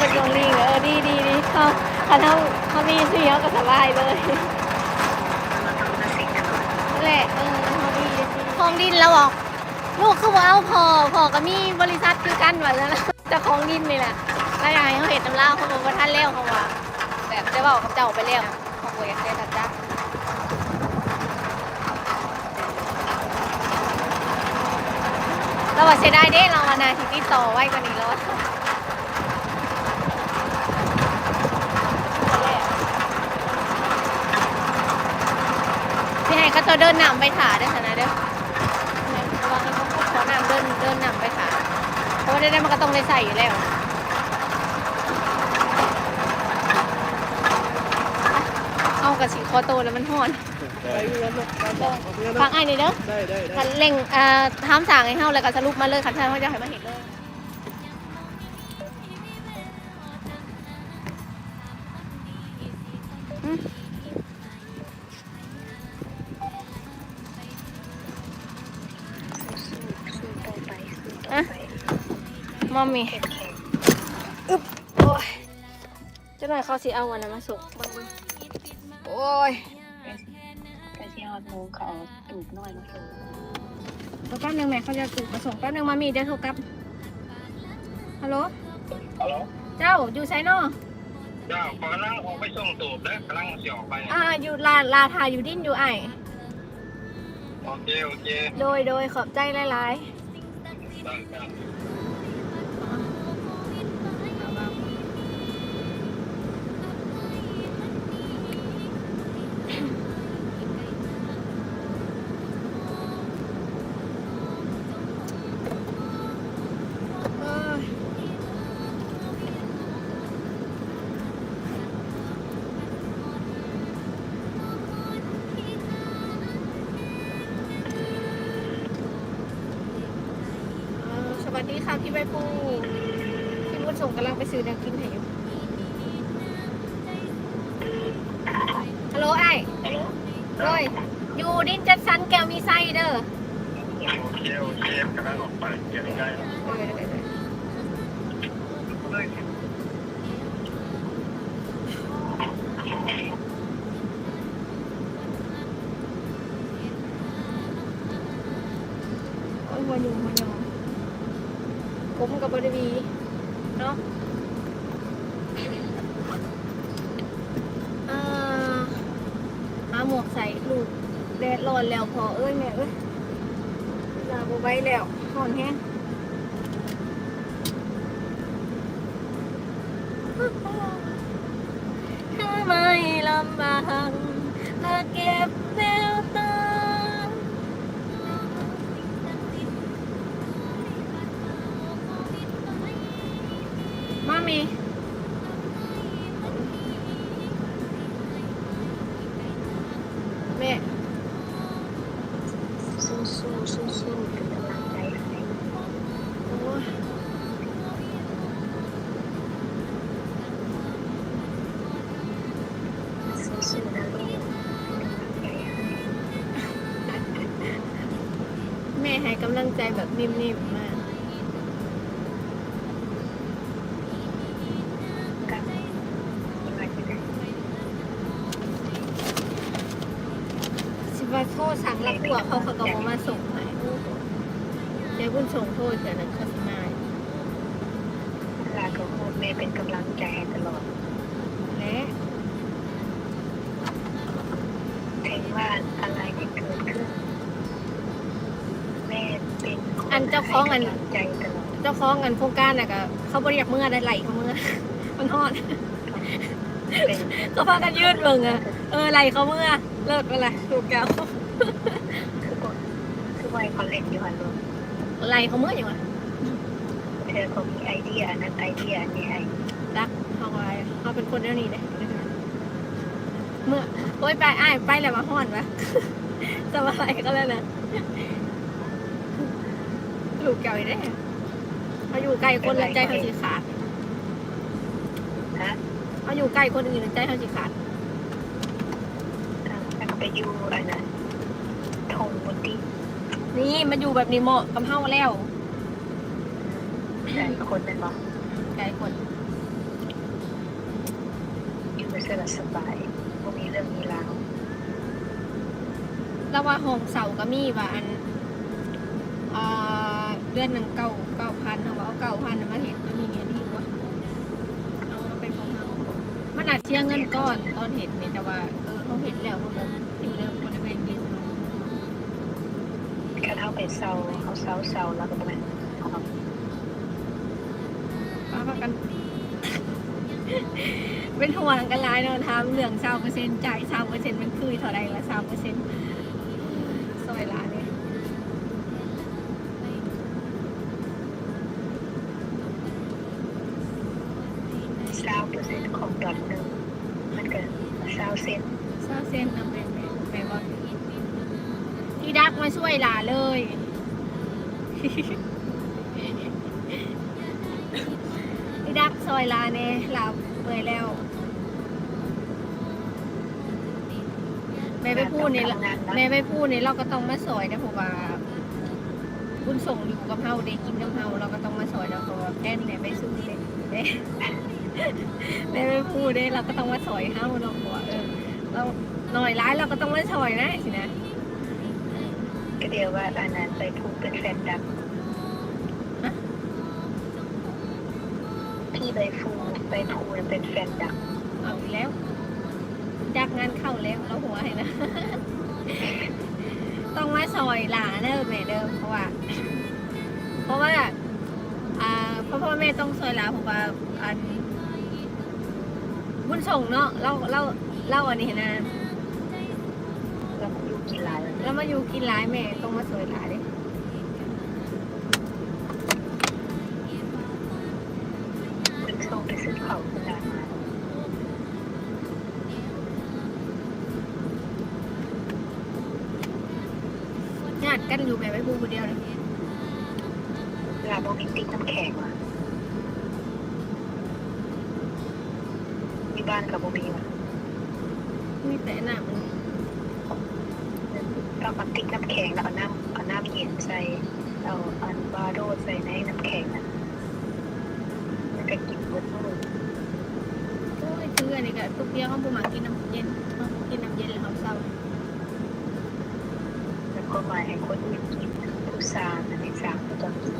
เป็นโรงลิงเออดีดีดีเขาเขาทำเขามีชื่อเขาก็สบายเลยนั่นแหละเออเขาดีของดินแล้วบอกลูกคือว่าเอาพอพอก็มีบริษัทคือกันว่าแล้วนะแต่ของดินนี่แหละแล้วอยากให้เขาเห็นน้ำเล่าเขาบอกว่าท่านเลี้ยวเขาว่าแบบได้บอกกับเจ้าไปแล้วเขาบอกอยากได้ทัดจ้าเราบอกเสียดายเด้เราอะนาที่ติดต่อไว้กว่านี้แล้ว อะพี่ให้ก็จะเดินนำไปขาเด้อนะเด้อระวังเขาขอนำเดินเดินนำไปขาเพราะว่าได้ได้มันก็ต้องได้ใส่อยู่แล้วเอากระสีคอโตแล้วมันห่อนฟังไอ้นี่เด้อได้ได้คันเร่งเอ่อทามสั่งให้เฮาแล้วก็สรุปมาเลยคันท่านเขาจะให้มาเห็นเลยอืม มอมมี่อึ๊บโอ้ยเจ้าหน่อยเขาสิเอาวันนั้นมาส่งบ้างมั้ยโอ้ยไปที่ฮอดหมูเขาเอาตูบน้อยมาส่งเดี๋ยวแป๊บนึงแม่เขาจะถูกมาส่งแป๊บนึงมามีเดี๋ยวโทรกลับฮัลโหลฮัลโหลเจ้าอยู่ไซโนอเจ้ากำลังออกไปส่งตูบแล้วกำลังเสียออกไปเนี่ยอ่าอยู่ลาลาทาอยู่ดิ้นอยู่ไอโอเคโอเคโดยโดยขอบใจหลายได้ได้ วัสดีค่ะพี่ใบปูพี่บุญส่งกำลังไปซื้อแนวกินให้อยู่ฮัลโหลไอ้ฮัลโหลโดยอยู่ดินจัดสรรแก้วมีไส้เด้อโอเคโอเคกำลังออกไปเดี๋ยวได้โดยโมกับบริวีเนาะอ่าหาหมวกใส่ลูกแดดร้อนแล้วพอเอ้ยแม่เอ้ยลาบไว้แล้วห่อนแห้งถ้าไม่ลำบากมาเก็บแว แม่ สู้สู้สู้สู้เป็นกำลังใจให้โอ้ยสู้สู้นะลูกเป็นกำลังใจให้ แม่ให้กำลังใจแบบนิ่มๆ ว่าโทษสั่งรักหัวเขาเขาก็บอกมาส่งให้เดี๋ยวคุณส่งโทษแต่นั้นเขาสิมาลาก็พูดแม่เป็นกำลังใจให้ตลอด และถึงว่าอะไรที่เกิดขึ้น แม่เป็นคอันเจ้าของอัน ให้กำลังใจตลอด เจ้าของอันโครงการน่ะก็เขาบริยากเมื่อได้ไหลเขาเมื่อ มันฮอด เป็นเขาพากันยืดเบิ่งอะเออไหลเขาเมื่อเลิศเวลาถูกแก้วคือบอกคือวัยคอนเล่นอยู่ฮันโลไหลเขาเมื่ออย่างวะเธอเขามีไอเดียอันนั้นไอเดียอันนี้ไอรักเขาไว้เขาเป็นคนเดียวนี้เลยเมื่อโอ้ยไปอ้ายไปแล้วมาฮอดวะจะมาอะไรก็แล้วนะลูกเก่าอีกได้อเขาอยู่ไกลคนละใจเขาสิขาดฮะ เขาอยู่ใกล้คนอื่นใจเขาสิขาดแล้วก็ไปอยู่อันนั้นทงบนที่นี่มันอยู่แบบนี้เหมาะกับเฮาแล้วแต่คนนั้นบอกไกลคนเสื้อสบายพวกนี้เรื่องมีราวแล้วว่าห้องเสาก็มีว่าอันอ่าเดือนหนึ่งเก้าเก้าพันเขาบอกเอาเก้าพันมาเห็นมันมีเงี้ยดีกว่าเอามาเป็นของเรา มันอาจเชียเงินก้อนตอนเห็นนี่แต่ว่าเออเขาเห็นแล้วเขาบอกอยู่ในบริเวณนี้แค่เท่าไปเซาเขาเซาเซาแล้วก็ประมาณเอามาป้าพักกัน เป็นห่วงกันหลายเนาะทำเรื่องเศร้าเปอร์เซ็นต์จ่ายเศร้าเปอร์เซ็นต์มันคือเท่าไรละเศร้าเปอร์เซ็นต์ซอยล้านเนี่ย เซาเปอร์เซ็นต์ข องดอทหนึ่งมันเกิดเซาเซนเศร้าเส้นนำเป็นแม่บอกที่ดักมาช่วยหลาเลยที่ดักซอยลาเนี่ยลาเปื่อยแล้วแม่ไปพูดนี่ละงานนะแม่ไปพูดนี่เราก็ต้องมาสอยนะเพราะว่าบุญส่งอยู่กับเฮาได้กินกับเฮาเราก็ต้องมาสอยนะเพราะว่าแก้นแม่ไปสู้เลย แม่แม่ไปพูดเนี่ยเราก็ต้องมาสอยเฮาเนาะเพราะว่าเออเราหน่อยร้ายเราก็ต้องมาสอยนะสินะก็เดียวว่าอันนั้นไปพูดเป็นแฟนดักพี่ใบฟูไปพูดเป็นแฟนดักเอาอีกแล้วดักงานเข้าแล้วเราหัวให้นะ ต้องมาซอยหลาเด้อแม่เดิมเพราะว่า เพราะว่าอ่าพ่อพ่อแม่ต้องซอยหลาเพราะว่าอัน บุญส่งเนาะเราเราเล่าอันนี้นะแล้วมันอยู่กี่หลายแล้วแล้วมาอยู่กินหลายแม่ต้องมาซอยหลาเด้คุณส่งไปซื้อเขาคุณดานมาญาติกันอยู่แม่ไม่พูดคนเดียวเลยลาโบมิติกน้ำแข็งว่ะ บ้านกับโบมีว่ะมีแต่หน้ามันเราเอาติ๊กน้ำแข็งแล้วเอาน้ำเอาน้ำเย็นใส่เอาอันบาโดใส่ในน้ำแข็งน่ะมันก็กินหมดเลยโอ้ยคืออันนี้ก็ทุกเดียวเขาบุมากินน้ำเย็นเขากินน้ำเย็นแล้วเขาเศร้าแล้วก็มาให้คนอื่นกินผู้สาวอันที่สามก็ต้องกิน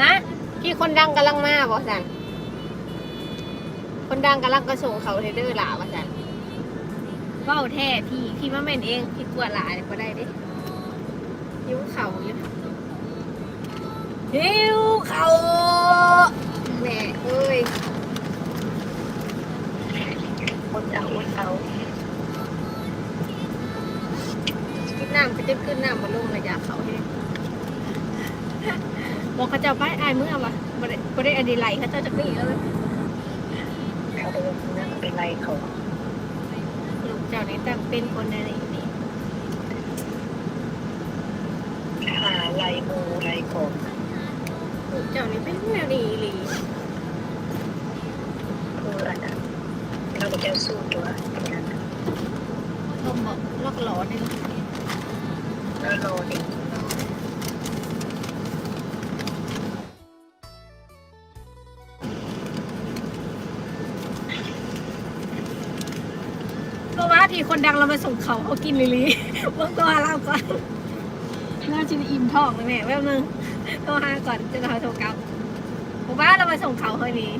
ฮะพี่คนดังกำลังมาบอกสันคน ดังกำลังกระส่งเขาเทเดอร์หลาบอกสันเว้าแท้พี่พี่มาเม่นเองพี่กลัวหลาเนี่ยก็ได้เด้ยิ้วเข่าอยู่ยิ้วเข่าแม่เอ้ยอดเอาอดเอากินน้ำก็จะขึ้นน้ำมาลงระยะเขาเองบอกเขาเจะไปอายเมื่อวะบ่ได้บ่ได้อันดีไหลเขาเจ้าจะหนีแล้วเลยเขาเดิ นนั่งเป็นไรเขาลูกเจ้านี่ตั้งเป็นคนในนี้หาไรโมไรของลูกเจ้านี่เป็นแนวดีอีหลีคืออันนั้นเราก็จะสู้ตัวนั้นชมบอกลอกหลอนี่แล้วรอเคนดังเรามาส่งเขาเขากินลิลีเมื่อตัวเราก่อนน่าจะอิ่มท้องเลยแม่แป๊บนึงโทรหาก่อนจะเขาโทรกลับเพราะว่าเรามาส่งเขาเฮ้ยนี้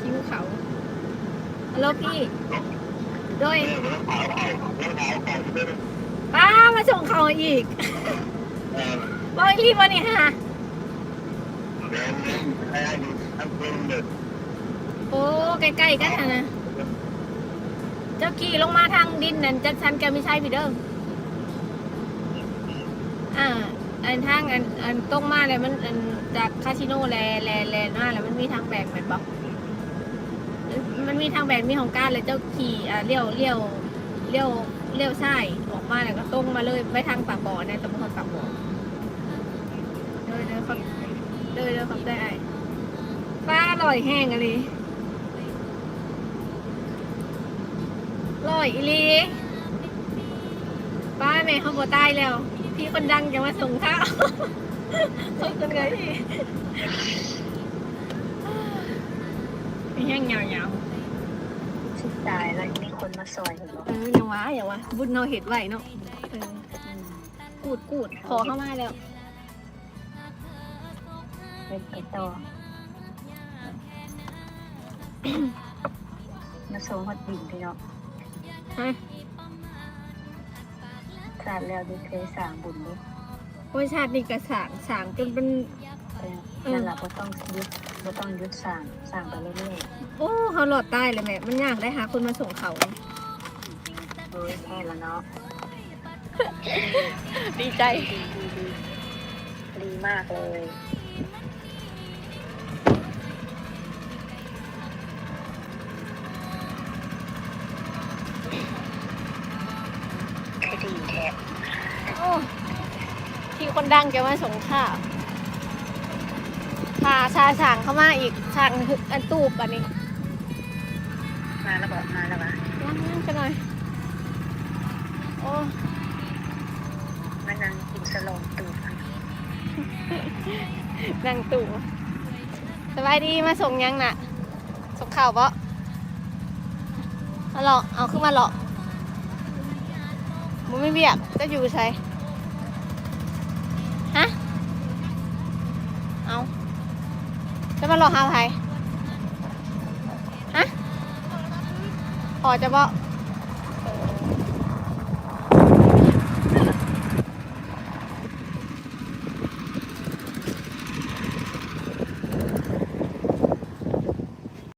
คิ้วเขาฮัลโหลพี่โดยป้ามาส่งเขาอีก บอกอีรีบวันนี้ฮะโอ้ใกล้ๆกันนะเจ้าขี่ลงมาทางดินนั่นจักชันแกไม่ใช่พี่เด้ออ่าอันทางอันอันตรงมาเลยมันอันจากคาสิโนแลแลแลหน้าแล้วมันมีทางแบ่งเหมือนบอกมันมีทางแบ่งมีของก้ารเลยเจ้าขี่อ่าเลี้ยวเลี้ยวเลี้ยวเลี้ยวซ้ายออกมาแล้วก็ตรงมาเลยไปทางปากบ่อในตำบลปากบ่อ ดินเดินขับเดินเดินขับได้ไอ้ป้าอร่อยแห้งอะไรอร่อยอีหลีแม่เขาบ่ตายแล้ว พี่คนดังจะมาส่งข้าวขอบคุณเลยพี่มีแห้งยาวสุดตายแล้วมีคนมาซอยเหรอๆเอออย่าว่าอย่าว่าบุญเราเห็ดไว้เนาะเออกูดกูดขอเข้ามาแล้ว เป็นไปต่อมาส่งฮอดดินพี่เนาะฮะสาดแล้วได้เคยสร้างบุญด้วยโอ้ยชาตินี้กระสางสางจนเป็นนั่นแหละบ่ต้องยุดบ่ต้องยุดสร้างสร้างไปเรื่อยโอ้เขาหลอดใต้เลยแม่มันยากได้หาคนมาส่งเขา ๆโดยแค่ละเนาะดีใจ ดีดีดีดีมากเลยคือดีแท้ โอ้ที่ คนดังจะมาส่งข้าวพาชาช่างเข้ามาอีกช่างอันตูบอันนี้มาแล้วบอกมาแล้ววะนั่งนั่งกันหน่อย โอ้มานั่งกินสโลงตูดนั่งตู่สบายดีมาส่งยังน่ะ ส่งข่าวปะมาหลอกเอาขึ้นมาหลอกมึงไม่เบียกจะอยู่ใช่ฮะ เอาจะมาหลอกหาใครฮะขอจะบอก